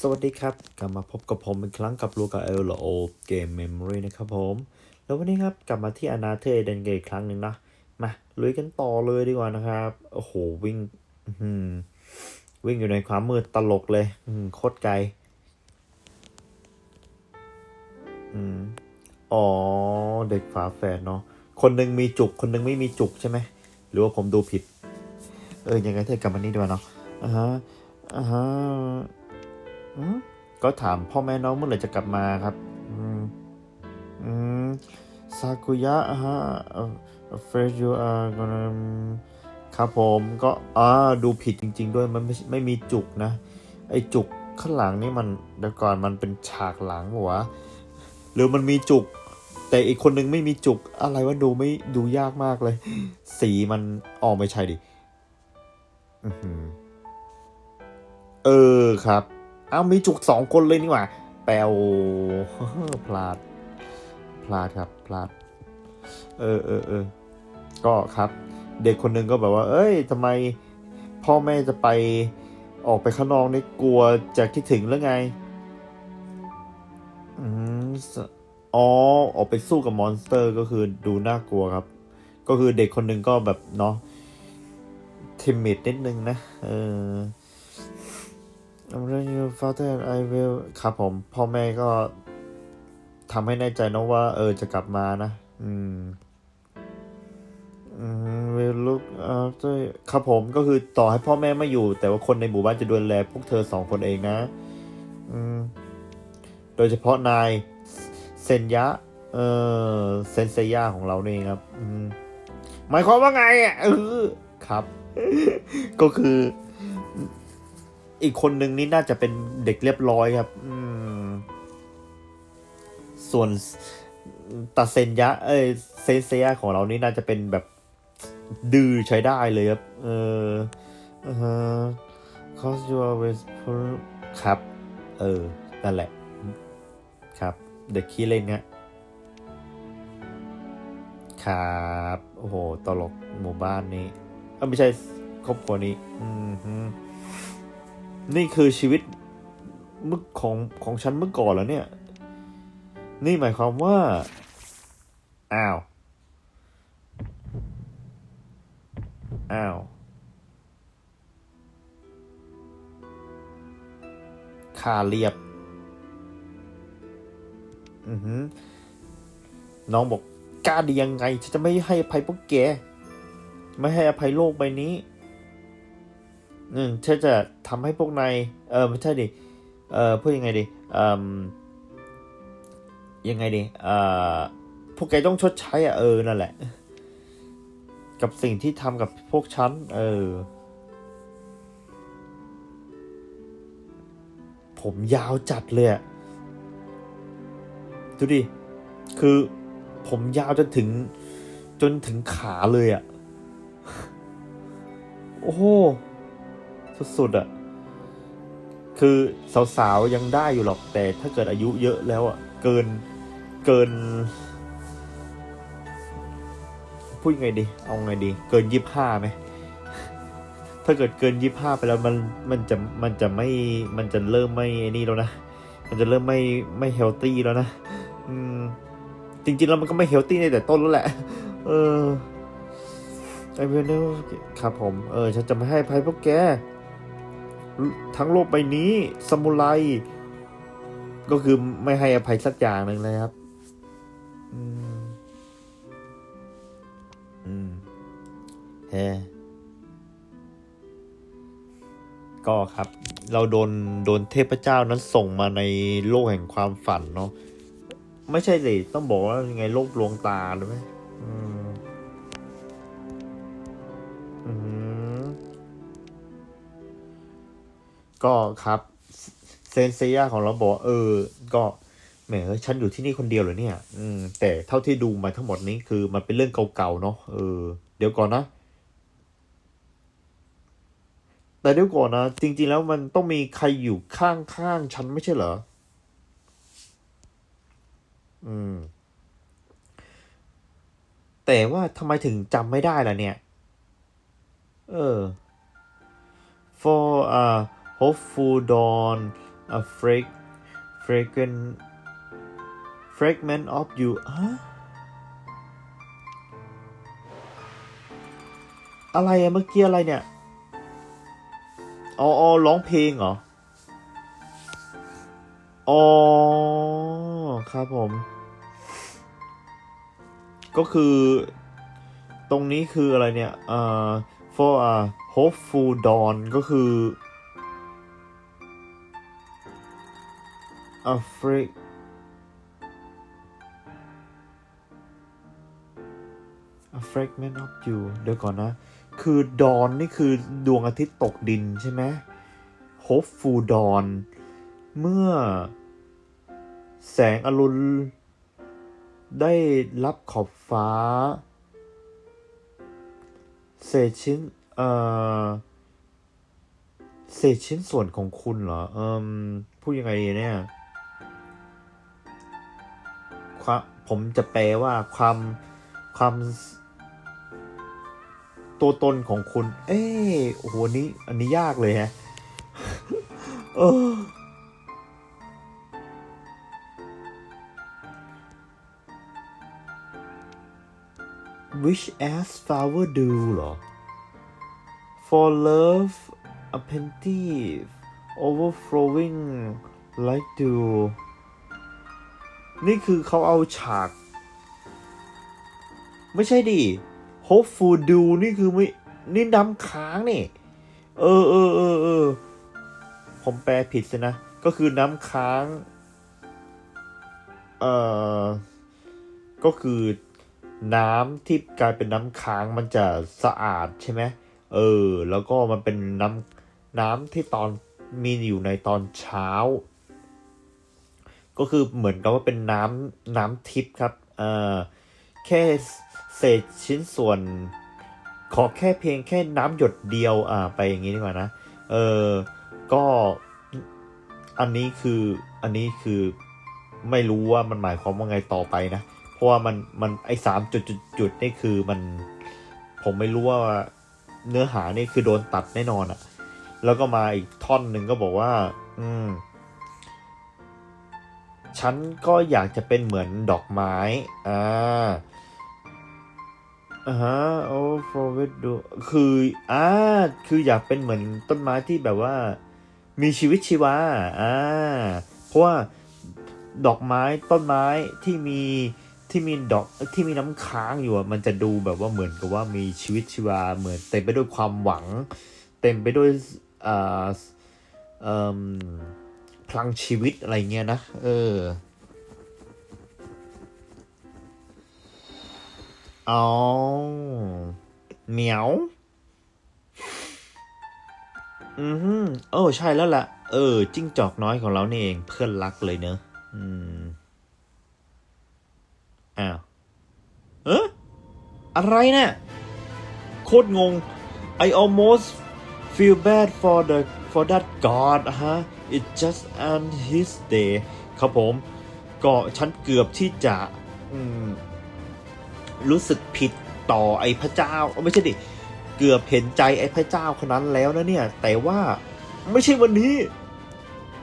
สวัสดีครับ กลับมาพบกับผมอีกครั้งกับลูกาเอลโอเกมเมมโมรีนะครับผม แล้ววันนี้ครับ กลับมาที่อนาเธอเดนเกอีกครั้งหนึ่งนะ มาลุยกันต่อเลยดีกว่านะครับ โอ้โห วิ่งวิ่งอยู่ในความมืดตลกเลย อืมโคตรไกล อืม อ๋อ เด็กฝาแฝดเนาะคนหนึ่งมีจุก คนหนึ่งไม่มีจุกใช่ไหม หรือว่าผมดูผิด เออยังไงเธอกลับมานี่ดีกว่าเนาะอ่าฮะอ่าฮะ ก็ถามพ่อแม่น้องเมื่อไหร่จะกลับมาครับ อืม อืม ซากุยะฮะ afraid you are gonna ครับผมก็อ่าดูผิดจริง ๆ ด้วยมันไม่ไม่มีจุกนะ ไอจุกข้างหลังนี่มันเดี๋ยวก่อนมันเป็นฉากหลังปะวะหรือมันมีจุก แต่อีกคนนึงไม่มีจุกอะไรวะดูไม่ดูยากมากเลย สีมันออกไม่ใช่ดิอื้อหือเออครับ เอามีจุกสองคนเลยนี่หว่าแปลวพลาด พลาดครับ พลาด เออเออเออก็ครับ เด็กคนหนึ่งก็แบบว่า เอ้ยทำไมพ่อแม่จะไปออกไปข้างนอกนี่กลัวจะคิดถึงหรือไง อืมอ๋อออกไปสู้กับมอนสเตอร์ก็คือดูน่ากลัวครับ ก็คือเด็กคนหนึ่งก็แบบเนาะทิมิดนิดนึงนะ เออ I'm ready your father and I will ครับผม พ่อแม่ก็ทำให้แน่ใจนะว่า เออจะกลับมานะอืมอืม will look after ครับผมก็คือต่อให้พ่อแม่ไม่อยู่ แต่ว่าคนในหมู่บ้านจะดูแลพวกเธอสองคนเองนะ อืม โดยเฉพาะนายเซนยะ เออเซนเซย่าของเราเนี่ครับ อืมหมายความว่าไงอะเออครับ ก็คือ อีกคนนึงนี่น่าจะเป็นเด็กเรียบร้อยครับ อืม ส่วนตาเซนยะ เอ้ยเซนเซียของเรานี่น่าจะเป็นแบบดื้อใช้ได้เลยครับ เออเออ cause you always pull ครับ เออ นั่นแหละ ครับ เด็กขี้เล่นเนี่ยครับ โอ้โห ตลกหมู่บ้านนี้ เออไม่ใช่ครอบครัวนี้ อืม นี่คือชีวิตมื่อของของฉันเมื่อก่อนแล้วเนี่ย นี่หมายความว่า อ้าว อ้าวคาเรียบ อือหือ น้องบอกกล้าดียังไง ฉันจะไม่ให้อภัยพวกแก ไม่ให้อภัยโลกใบนี้ อืมฉันจะทำให้พวกนายเออไม่ใช่ดิเออพูดยังไงดีเอ่มยังไงดีเออพวกแกต้องชดใช้อะเออนั่นแหละ กับสิ่งที่ทำกับพวกฉันเออ ผมยาวจัดเลยอะดูดิ คือผมยาวจนถึง จนถึงขาเลยอะโอ้โห สุดๆอะคือสาวๆยังได้อยู่หรอกแต่ถ้าเกิดอายุเยอะแล้วอะเกินเกิน พูดยังไงดี เอาไงดี เกินยี่ห้าไหมถ้าเกิดเกินยี่ห้าไปแล้วมันมันจะมันจะไม่มันจะเริ่มไม่ไอ้นี่แล้วนะมันจะเริ่มไม่ไม่เฮลตี้แล้วนะอืมจริงๆแล้วมันก็ไม่เฮลตี้ในแต่ต้นแล้วแหละ เออไอเวเนลครับผม เออ ฉันจะไม่ให้ภัยพวกแก ทั้งโลกใบนี้สมุไรก็คือไม่ให้อภัยสักอย่างหนึ่งเลยครับ อืม อืมเฮ้ก็ครับ เราโดนโดนเทพเจ้านั้นส่งมาในโลกแห่งความฝันเนาะไม่ใช่สิต้องบอกว่ายังไงโลกลวงตาหรือไหม ก็ครับเซนเซียของเราบอกเออ ก็แหมเอ้ยฉันอยู่ที่นี่คนเดียวเหรอเนี่ย อืม แต่เท่าที่ดูมาทั้งหมดนี้คือมันเป็นเรื่องเก่าๆเนาะเออ เดี๋ยวก่อนนะ แต่เดี๋ยวก่อนนะ จริง ๆ แล้วมันต้องมีใครอยู่ข้างๆฉันไม่ใช่เหรอ อืม แต่ว่าทำไมถึงจำไม่ได้ล่ะเนี่ย เออ for a hopeful dawn a frag fragrant fragment of you ฮะอะไรอะเมื่อกี้อะไรเนี่ยอ๋ออ๋อร้องเพลงเหรอ อ๋อ ครับผม ก็คือ ตรงนี้คืออะไรเนี่ย เอ่อ for a hopeful dawn ก็คือ a frag a fragment of you เดี๋ยวก่อนนะ คือดอนนี่คือดวงอาทิตย์ตกดินใช่ไหม hopeful dawn เมื่อแสงอรุณได้รับขอบฟ้า เศษชิ้น เอ่อ เศษชิ้นส่วนของคุณเหรอ เอ่มพูดยังไงเนี่ย ความผมจะแปลว่าความความ ตัวตนของคุณ เอ้โอ้โหนี้อันนี้ยากเลยฮะเออ which as flower do เหรอ for love a plenty overflowing like dew นี่คือเขาเอาฉาก ไม่ใช่ดิ hopeful dew นี่คือไม่นี่น้ำค้างนี่ เออเออเออเออผมแปลผิดสินะ ก็คือน้ำค้าง เอ่อ ก็คือน้ำที่กลายเป็นน้ำค้างมันจะสะอาดใช่ไหมเออ แล้วก็มันเป็นน้ำน้ำที่ตอนมีอยู่ในตอนเช้า ก็คือเหมือนกับว่าเป็นน้ำน้ำทิพย์ครับเออแค่เศษชิ้นส่วน ขอแค่เพียงแค่น้ำหยดเดียวอ่าไปอย่างนี้ดีกว่านะเออก็อันนี้คืออันนี้คือไม่รู้ว่ามันหมายความว่าไงต่อไปนะ เพราะว่ามันมันไอ้สามจุดจุดจุดนี่คือมันผมไม่รู้ว่าเนื้อหานี่คือโดนตัดแน่นอนอะแล้วก็มาอีกท่อนหนึ่งก็บอกว่า อืม ฉันก็อยากจะเป็นเหมือนดอกไม้ อ่าอ่าฮะโอ้ forward ดูคืออ่าคืออยากเป็นเหมือนต้นไม้ที่แบบว่า มีชีวิตชีวาอ่าเพราะว่าดอกไม้ต้นไม้ที่มีที่มีดอกที่มีน้ำค้างอยู่มันจะดูแบบว่าเหมือนกับว่ามีชีวิตชีวาเหมือนเต็มไปด้วยความหวัง เต็มไปด้วยอ่าเอ่ม พลังชีวิตอะไรเงี้ยนะ เออ อ๋อ เหมียว อือฮึโอ้ใช่แล้วล่ะ เออ จิ้งจอกน้อยของเราเนี่เอง เพื่อนรักเลยเนอะ อืม อ้าว เอ๊ะอะไรเนี่ย โคตรงง I almost feel bad for the for that god ฮะ it just and his day ครับผมก็ฉันเกือบที่จะรู้สึกผิดต่อไอ้พระเจ้าไม่ใช่ดิเกือบเห็นใจไอ้พระเจ้าคนนั้นแล้วนะเนี่ย แต่ว่าไม่ใช่วันนี้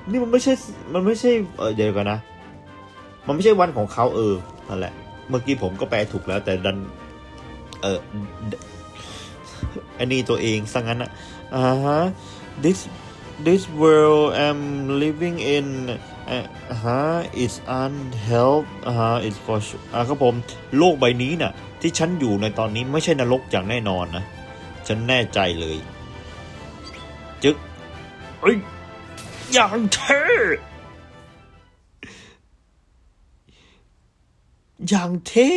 นี่มันไม่ใช่ มันไม่ใช่เออเดี๋ยวกันนะ มันไม่ใช่วันของเขาเออนั่นแหละ เมื่อกี้ผมก็แปลถูกแล้ว แต่ดัน เอออันนี้ตัวเองซะงั้นอะอ่าฮะ this this world I'm living in อ่าฮะ is unhealth อ่าฮะ is for sure อ่าครับผม โลกใบนี้น่ะ ที่ฉันอยู่ในตอนนี้ไม่ใช่นรกอย่างแน่นอนนะ ฉันแน่ใจเลย จึ๊กเอ้ยอย่างเท่อย่างเท่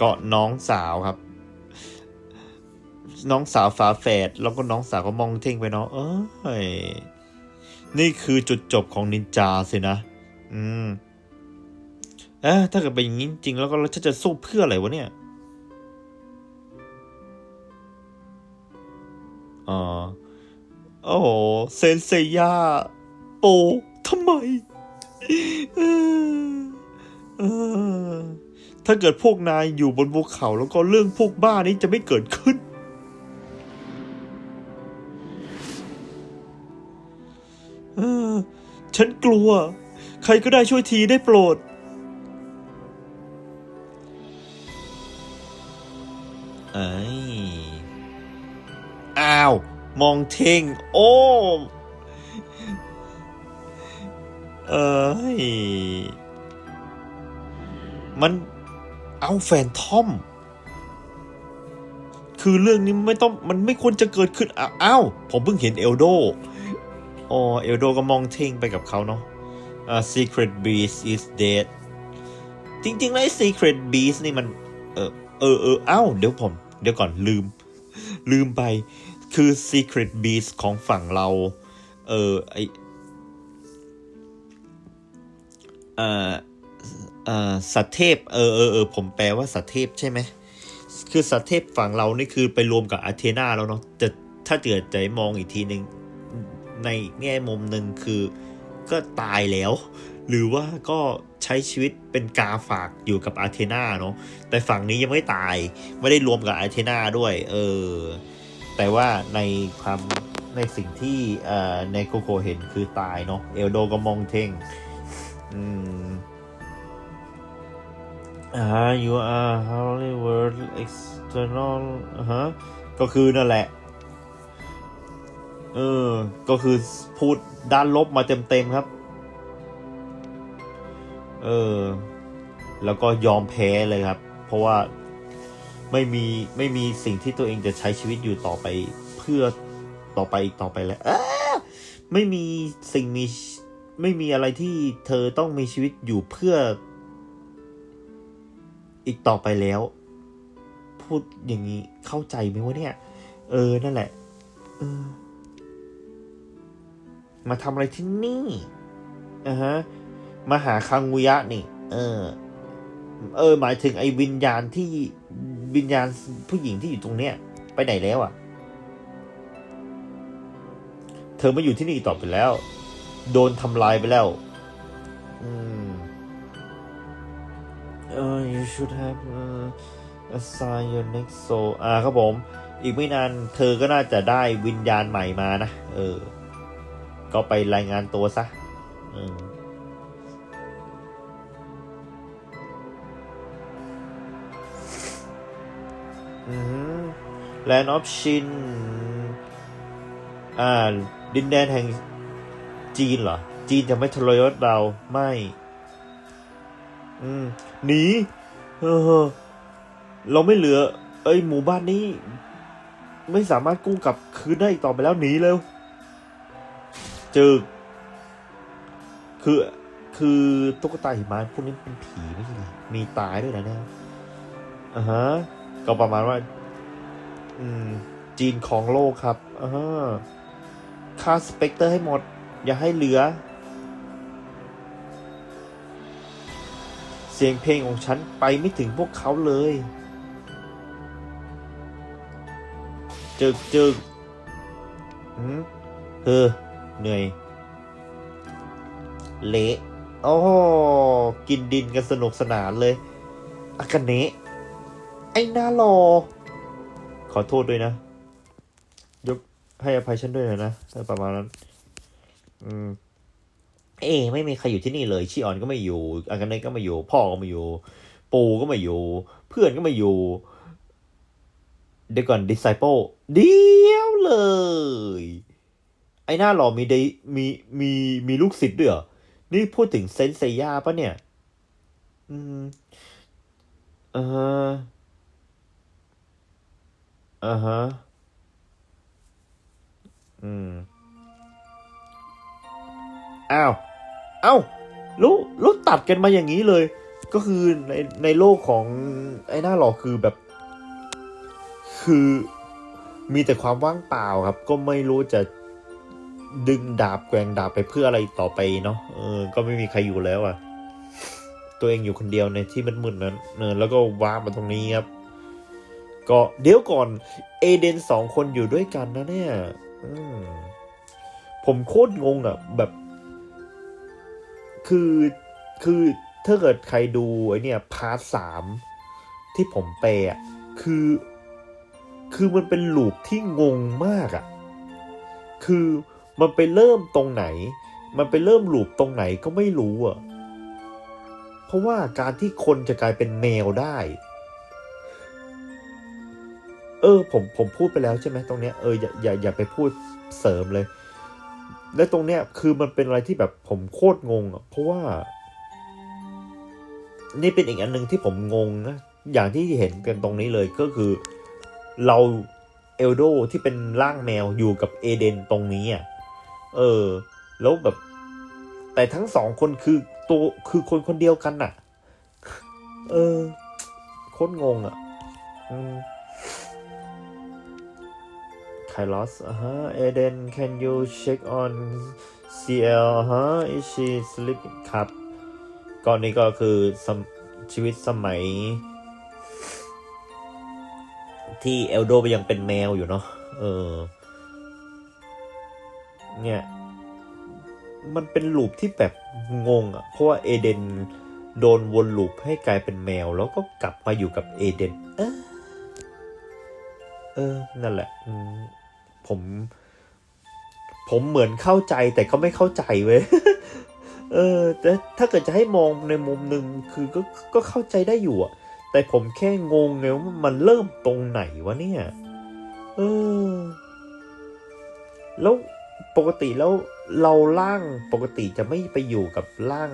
ก็น้องสาวครับ น้องสาวฝาแฝดแล้วก็น้องสาวก็มองเท่งไปเนาะเอ้ยนี่คือจุดจบของนินจาสินะ อืมเอ๊ะถ้าเกิดเป็นอย่างนี้จริงแล้วก็แล้วฉันจะสู้เพื่ออะไรวะเนี่ยอ๋อโอ้โหเซนเซย่าโปทำไมถ้าเกิดพวกนายอยู่บนภูเขาแล้วก็เรื่องพวกบ้านี้จะไม่เกิดขึ้น ฉันกลัว ใครก็ได้ช่วยทีได้โปรด ไอ้อ้าว มองเท่ง โอ้เอ้ย มันเอาแฟนทอม คือเรื่องนี้ไม่ต้อง มันไม่ควรจะเกิดขึ้นอ้าวอ้าวผมเพิ่งเห็นเอลโด อ๋อเอลโดก็มองเท่งไปกับเขาเนาะอ่า Secret Beast is dead จริงๆแล้ว Secret Beast นี่มัน เออเออเออเอ้า เดี๋ยวผม เดี๋ยวก่อนลืม ลืมไป คือ Secret Beast ของฝั่งเรา เออไอเอ่อเอ่อสัตเทพ เออเออเออผมแปลว่าสัตเทพใช่ไหม คือสัตเทพฝั่งเรานี่คือไปรวมกับอาเทนาแล้วเนาะแต่ถ้าเกิดใจมองอีกทีหนึ่ง ในแง่มุมหนึ่งคือก็ตายแล้ว หรือว่าก็ใช้ชีวิตเป็นกาฝากอยู่กับอาเทนาเนาะแต่ฝั่งนี้ยังไม่ตายไม่ได้รวมกับอาเทนาด้วย เออ แต่ว่าในความในสิ่งที่เอ่อในโคโคเห็นคือตายเนาะเอลโดก็มองเท่งอืมอ่า you are Hollywood external ฮะก็คือนั่นแหละ เออ ก็คือพูดด้านลบมาเต็มๆครับ เออ แล้วก็ยอมแพ้เลยครับ เพราะว่าไม่มีไม่มีสิ่งที่ตัวเองจะใช้ชีวิตอยู่ต่อไปเพื่อต่อไปอีกต่อไปแล้วไม่มีสิ่งมีไม่มีอะไรที่เธอต้องมีชีวิตอยู่เพื่อ อีกต่อไปแล้ว พูดอย่างนี้เข้าใจไหมวะเนี่ย เออ นั่นแหละ เออ มาทำอะไรที่นี่อ่าฮะมาหาคัง ngu ยะนี่ เออ เออ หมายถึงไอ้วิญญาณที่วิญญาณผู้หญิงที่อยู่ตรงเนี้ย ไปไหนแล้วอะ่ะ เธอไม่อยู่ที่นี่ต่อไปแล้ว โดนทำลายไปแล้ว อืม เออ you should have uh, assign your next soul อ่าครับผม อีกไม่นานเธอก็น่าจะได้วิญญาณใหม่มานะ เออ ก็ไปรายงานตัวซะเอออืม Land of Shin อ่า ดินแดนแห่งจีนเหรอ จีนจะไม่ทรยศเรา ไม่ อืม หนี เออ เราไม่เหลือ เอ้ย หมู่บ้านนี้ ไม่สามารถกู้กลับคืนได้อีกต่อไปแล้ว หนีเร็ว จอคือคือตุ๊กตาหิมะพวกนี้เป็นผีไม่ใช่หรอมีตายด้วยนะเนี่ยอ่าฮะก็ประมาณว่า อืม จีนของโลกครับอ่าฮะฆ่าสเปกเตอร์ให้หมด อย่าให้เหลือ เสียงเพลงของฉันไปไม่ถึงพวกเขาเลย จึกจึกอืมเออ เหนื่อย เละโอ้กินดินกันสนุกสนานเลยอากาเนะไอ้หน้ารอ ขอโทษด้วยนะ ยกให้อภัยฉันด้วยนะประมาณนั้น อืม เอไม่มีใครอยู่ที่นี่เลย ชิออนก็ไม่อยู่อากาเนะก็ไม่อยู่ พ่อก็ไม่อยู่ ปู่ก็ไม่อยู่ เพื่อนก็ไม่อยู่เดี๋ยวก่อน disciple เดียวเลย ไอ้หน้าหล่อมีได้มีมีมีลูกศิษย์ด้วยเหรอ นี่พูดถึงเซนเซย่าปะเนี่ย อืมอ่าฮะอ่าฮะ อืม อ้าว เอ้าแล้วแล้ตัดกันมาอย่างนี้เลย ก็คือในในโลกของไอ้หน้าหล่อคือแบบ คือมีแต่ความว่างเปล่าครับ ก็ไม่รู้จะ ดึงดาบแกว่งดาบไปเพื่ออะไรต่อไปเนาะเออ ก็ไม่มีใครอยู่แล้วอะ่ะ ตัวเองอยู่คนเดียวในที่มืดๆนั้นเนอแล้วก็ว้ามาตรงนี้ครับ ก็เดี๋ยวก่อน เอเดนสองคนอยู่ด้วยกันนะเนี่ยผมโคตรงงอะแบบ คือคือถ้าเกิดใครดูไอเนี่ยพาร์ทสามที่ผมแปลอะคือ คือมันเป็นลูปที่งงมากอะ คือ มันไปเริ่มตรงไหน มันไปเริ่มหลูปตรงไหนก็ไม่รู้อะเพราะว่าการที่คนจะกลายเป็นแมวได้ เออ ผมผมพูดไปแล้วใช่ไหมตรงเนี้ยเอออย่าอย่าอย่าไปพูดเสริมเลย และตรงเนี้ยคือมันเป็นอะไรที่แบบผมโคตรงงอะเพราะว่า นี่เป็นอีกอันหนึ่งที่ผมงงนะอย่างที่เห็นกันตรงนี้เลยก็คือเราเอลโดที่เป็นร่างแมวอยู่กับเอเดนตรงนี้อะ เออ แล้วแบบ แต่ทั้งสองคนคือตัวคือคนคนเดียวกันน่ะ เออโคตรงงอะไคลอสอะฮะเอเดน can you check on CL ฮะ is she sleeping ครับก่อนนี้ก็คือชีวิตสมัย ที่เอลโดยังเป็นแมวอยู่เนาะเออ เนี่ย มันเป็นลูปที่แบบงงอะ่ะ เพราะว่าเอเดนโดนวนลูปให้กลายเป็นแมว แล้วก็กลับมาอยู่กับเอเดน เออเออ นั่นแหละผม ผมเหมือนเข้าใจแต่ก็ไม่เข้าใจเว้ยเออแต่ถ้าเกิดจะให้มองในมุมหนึ่งคือก็ก็เข้าใจได้อยู่อะแต่ผมแค่งงไงว่ามันเริ่มตรงไหนวะเนี่ย เออ แล้ว ปกติแล้วเราร่างปกติจะไม่ไปอยู่กับร่าง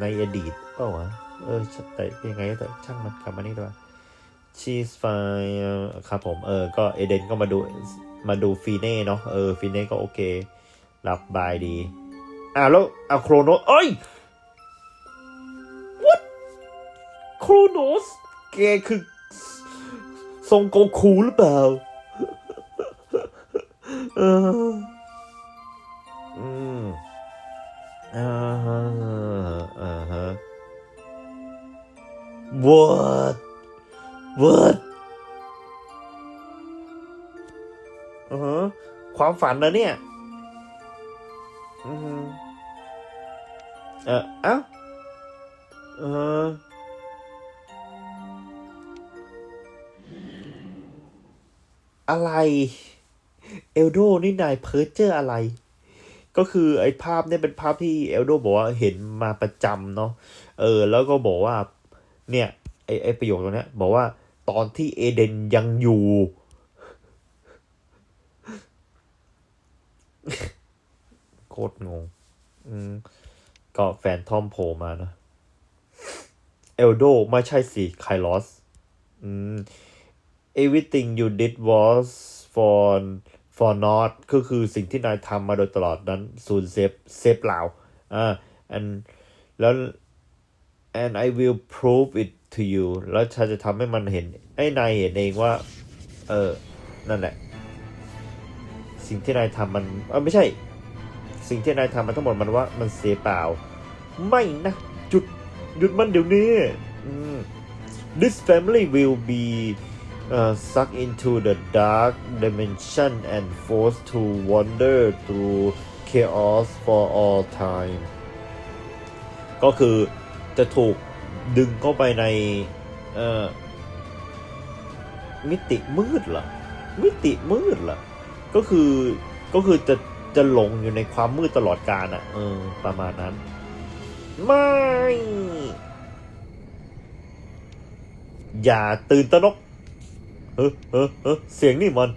ในอดีตเปล่าวะเออแต่ยังไงแต่ช่างมันกลับมานี่ด้วยชีสไฟครับผมเออ ก็เอเดนก็มาดูมาดูฟีเน่เนาะเออฟีเน่ก็โอเคหลับบายดี อะแล้วอะโครโนเอ้ย what โครโนสแกคือทรงโกคูหรือเปล่า เออ อืมอ่าฮะอ่าฮะ what what อือฮะความฝันนะเนี่ย อืมเออเอ้าเอออะไร เอลโดนี่นายเพิร์เจอร์อะไร ก็คือไอ้ภาพเนี่ยเป็นภาพที่เอลโดบอกว่าเห็นมาประจำเนาะเออ แล้วก็บอกว่าเนี่ยไอ้ไอ้ประโยคตรงนี้บอกว่าตอนที่เอเดนยังอยู่ โคตรงง อืมก็แฟนทอมโผล่มานะเอลโดไม่ใช่สิไคลอสอืม everything you did was for for not ก็คือสิ่งที่นายทำมาโดยตลอดนั้นสูญเซฟเซฟเปล่าอ่า and แล้ว and I will prove it to you แล้วฉันจะทำให้มันเห็นให้นายเห็นเองว่า เออ นั่นแหละ สิ่งที่นายทำมันเออไม่ใช่ สิ่งที่นายทำมันทั้งหมดมันว่ามันเสียเปล่า ไม่นะจุด หยุดมันเดี๋ยวนี้ This family will be uh, sucked into the dark dimension and forced to wander through chaos for all time ก็คือจะถูกดึงเข้าไปในมิติมืดเหรอ มิติมืดเหรอ ก็คือก็คือจะจะหลงอยู่ในความมืดตลอดกาลอะ เออ ประมาณนั้น ไม่ อย่าตื่นตระหนก เออเออเออเสียงนี่มัน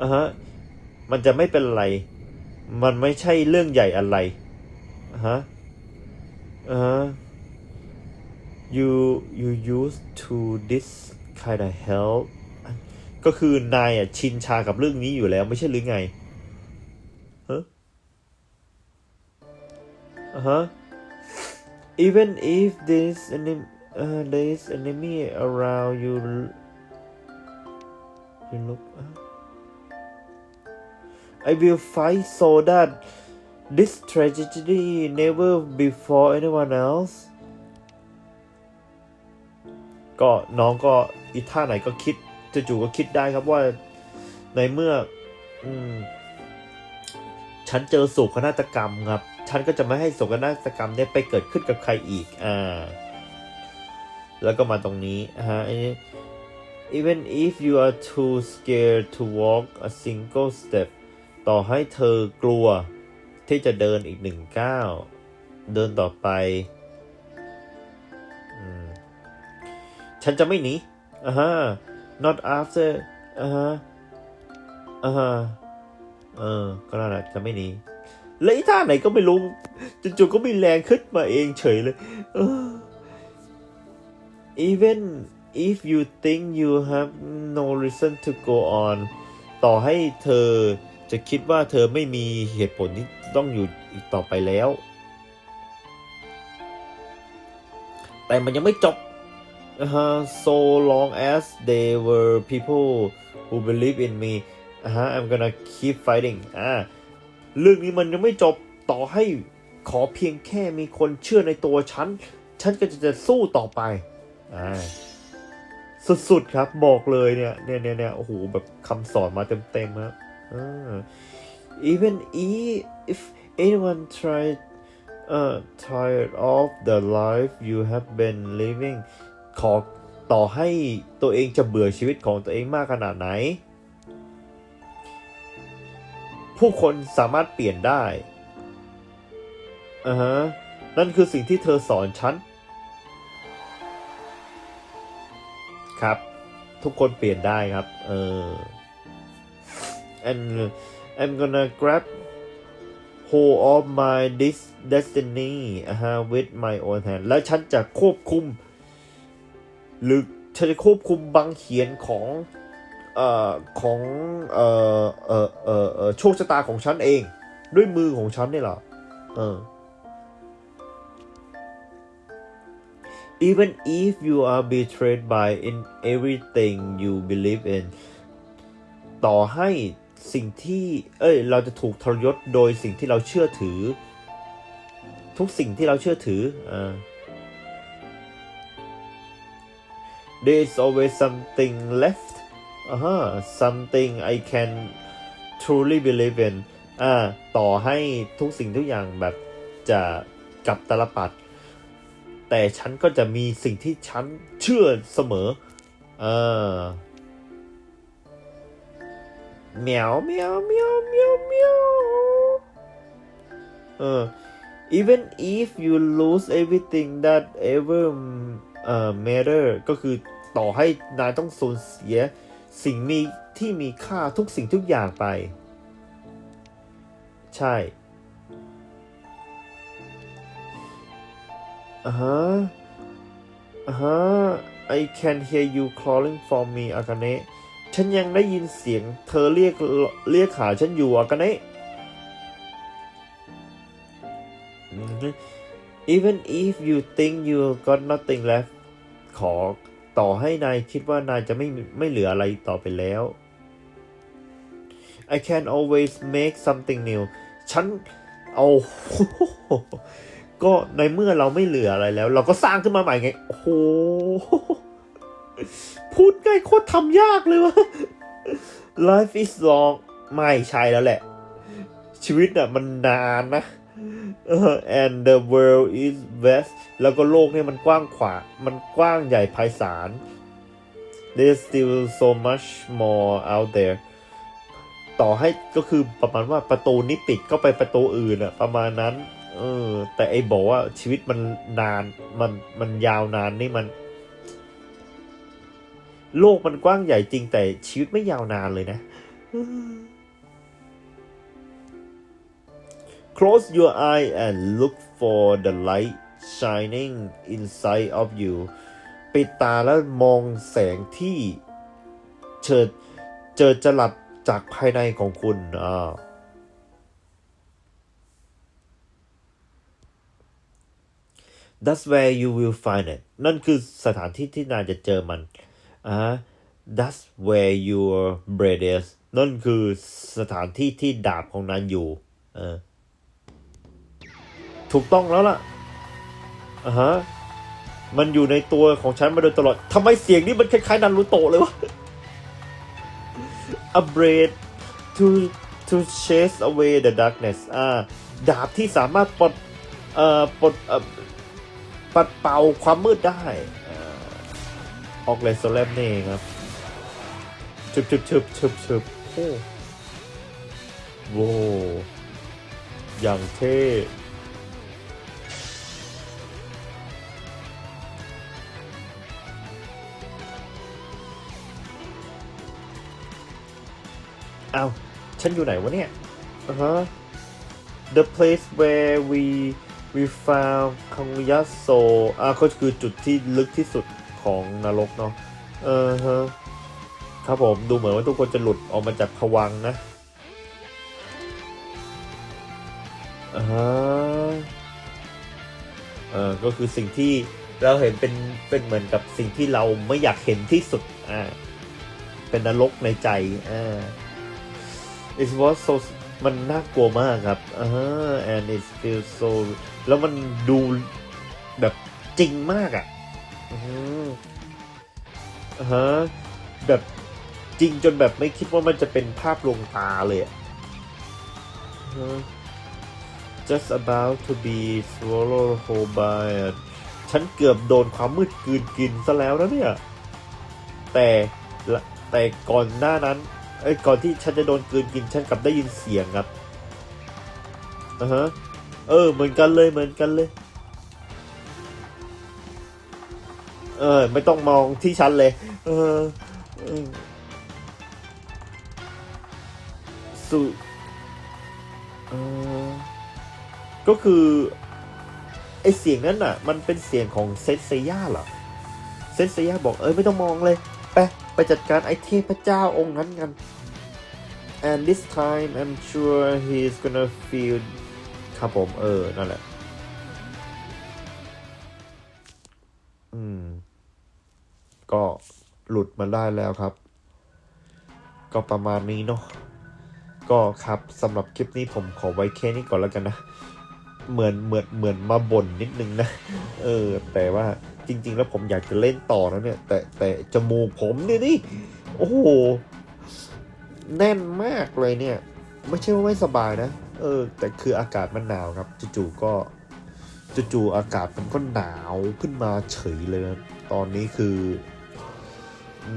อะฮะ มันจะไม่เป็นไร มันไม่ใช่เรื่องใหญ่อะไรอะฮะอ่าฮะ you you used to this kind of help ก็คือนายอะชินชากับเรื่องนี้อยู่แล้ว ไม่ใช่หรือไงฮะอะฮะ even if this enemy uh, there is enemy around you you look uh, I will fight so that this tragedy never befall anyone else ก็น้องก็อีท่าไหนก็คิดจู่ๆก็คิดได้ครับว่าในเมื่ออืมฉันเจอโศกนาฏกรรมครับ ฉันก็จะไม่ให้โศกนาฏกรรมเนี่ยไปเกิดขึ้นกับใครอีก อ่า แล้วก็มาตรงนี้ฮะอันนี้ even if you are too scared to walk a single step ต่อให้เธอกลัวที่จะเดินอีกหนึ่งก้าว เดินต่อไป ฉันจะไม่หนีอ่าฮะ not after อ่าฮะอ่าฮะเออ ก็นั่นแหละจะไม่หนีแล้วอ้ท่าไหนก็ไม่รู้จู่ๆก็มีแรงขึ้นมาเองเฉยเลยเออ even if you think you have no reason to go on ต่อให้เธอจะคิดว่าเธอไม่มีเหตุผลที่ต้องอยู่อีกต่อไปแล้ว แต่มันยังไม่จบนะฮะ so long as there were people who believe in me อ่าฮะ I'm gonna keep fighting อ่าเรื่องนี้มันยังไม่จบต่อให้ขอเพียงแค่มีคนเชื่อในตัวฉัน ฉันก็จะจะสู้ต่อไปอ่า สุดๆครับบอกเลยเนี่ยเนี่ยเนี่ยเนี่ยโอ้โหแบบคำสอนมาเต็มๆครับอ่า even if anyone tried uh tired of the life you have been living ขอต่อให้ตัวเองจะเบื่อชีวิตของตัวเองมากขนาดไหน ผู้คนสามารถเปลี่ยนได้อ่าฮะนั่นคือสิ่งที่เธอสอนฉัน ครับ ทุกคนเปลี่ยนได้ครับ เออ and I'm gonna grab hold of my this destiny อ่าฮะ with my own hand และฉันจะควบคุม หรือฉันจะควบคุมบางเขียนของเอ่อของเอ่อเอ่อเอ่อเอ่อโชคชะตาของฉันเอง ด้วยมือของฉันนี่แหละเออ even if you are betrayed by in everything you believe in ต่อให้สิ่งที่ เอ้ย เราจะถูกทรยศโดยสิ่งที่เราเชื่อถือ ทุกสิ่งที่เราเชื่อถืออ่า there is always something left อ่าฮะ something I can truly believe in อ่า ต่อให้ทุกสิ่งทุกอย่างแบบจะกลับตลปัด แต่ฉันก็จะมีสิ่งที่ฉันเชื่อเสมอ เออเหมียวเหมียวเหมียวเหมียวเหมียวเออ even if you lose everything that ever เอ่อ matter ก็คือต่อให้นายต้องสูญเสียสิ่งมีที่มีค่าทุกสิ่งทุกอย่างไป ใช่ อ่าฮะอ่าฮะ I can hear you calling for me อากาเนะฉันยังได้ยินเสียงเธอเรียกเรียกหาฉันอยู่อากาเนะ even if you think you got nothing left ขอต่อให้นายคิดว่านายจะไม่ไม่เหลืออะไรต่อไปแล้ว I can always make something new ฉันเอา ก็ในเมื่อเราไม่เหลืออะไรแล้ว เราก็สร้างขึ้นมาใหม่ไง โอ้โห พูดง่ายโคตรทำยากเลยวะ Life is long ไม่ใช่แล้วแหละ ชีวิตอะมันนานนะ and the world is vast แล้วก็โลกเนี่ยมันกว้างขวางมันกว้างใหญ่ไพศาล there's still so much more out there ต่อให้ก็คือประมาณว่าประตูนี้ปิดก็ไปประตูอื่นอะประมาณนั้น เออ แต่ไอ้บอกว่าชีวิตมันนานมันมันยาวนานนี่มัน โลกมันกว้างใหญ่จริง แต่ชีวิตไม่ยาวนานเลยนะ Close your eye and look for the light shining inside of you ปิดตาแล้วมองแสงที่เจิดเจิดจรัสจากภายในของคุณอ่า That's where you will find it นั่นคือสถานที่ที่นายจะเจอมันอ่า That's where your bread is นั่นคือสถานที่ที่ดาบของนายอยู่เออถูกต้องแล้วล่ะอ่าฮะมันอยู่ในตัวของฉันมาโดยตลอดทำไมเสียงนี้มันคล้ายๆนันรุโตะเลยวะ A blade to to chase away the darkness อ่า ดาบที่สามารถปลด เอ่อ ปลดเอ่อ ปัดเป่าความมืดได้ออกเลสโซเลมนี่ครับชึบชึบชึบชึบชึบโอ้โหอย่างเท่อ้าวฉันอยู่ไหนวะเนี่ยอ่าฮะ the place where we we found คังยัสโซอ่าก็คือจุดที่ลึกที่สุดของนรกเนาะเออฮะครับผมดูเหมือนว่าทุกคนจะหลุดออกมาจากผวังนะอ่าเออก็คือสิ่งที่เราเห็นเป็นเป็นเหมือนกับสิ่งที่เราไม่อยากเห็นที่สุดอ่าเป็นนรกในใจอ่า it was so มันน่ากลัวมากครับอ่า and it feels so แล้วมันดูแบบจริงมากอะอืมอ่าฮะแบบจริงจนแบบไม่คิดว่ามันจะเป็นภาพลวงตาเลยอะอ่าฮะ just about to be swallowed whole by it ฉันเกือบโดนความมืดกลืนกินซะแล้วนะเนี่ย แต่ละแต่ก่อนหน้านั้นเอ้ยก่อนที่ฉันจะโดนกลืนกิน ฉันกลับได้ยินเสียงครับอ่าฮะ เออ เหมือนกันเลยเหมือนกันเลย เออ ไม่ต้องมองที่ฉันเลย เออสุเออก็คือไอเสียงนั้นอะ มันเป็นเสียงของเซนเซย่าเหรอเซนเซย่าบอกเอ้ยไม่ต้องมองเลย ไปไปจัดการไอเทพเจ้าองค์นั้นกัน and this time I'm sure he's gonna feel ครับผมเออ นั่นแหละ อืม ก็หลุดมาได้แล้วครับ ก็ประมาณนี้เนาะก็ครับสำหรับคลิปนี้ผมขอไว้แค่นี้ก่อนแล้วกันนะ เหมือนเหมือนเหมือนมาบ่นนิดนึงนะ เออ แต่ว่าจริง ๆ แล้วผมอยากจะเล่นต่อนะเนี่ย แต่แต่จมูกผมเนี่ยนี่โอ้โห แน่นมากเลยเนี่ย ไม่ใช่ว่าไม่สบายนะ เออ แต่คืออากาศมันหนาวครับจู่ๆก็จู่ๆอากาศมันก็หนาวขึ้นมาเฉยเลยนะตอนนี้คืออ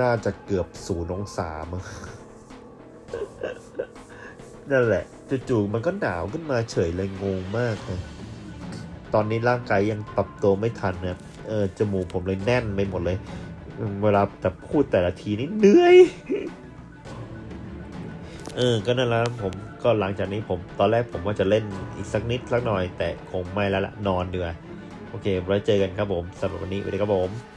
น่าจะเกือบศูนย์องศามั้งนั่นแหละจู่ๆมันก็หนาวขึ้นมาเฉยเลยงงมากนะตอนนี้ร่างกายยังปรับตัวไม่ทันนะเออจมูกผมเลยแน่นไปหมดเลย เวลาจะพูดแต่ละทีนี่เหนื่อย เออ ก็นั่นแหละผม ก็หลังจากนี้ผมตอนแรกผมว่าจะเล่นอีกสักนิดสักหน่อย แต่คงไม่แล้วละนอนเดือยโอเคไว้เจอกันครับผมสำหรับวันนี้สวัสดีครับผม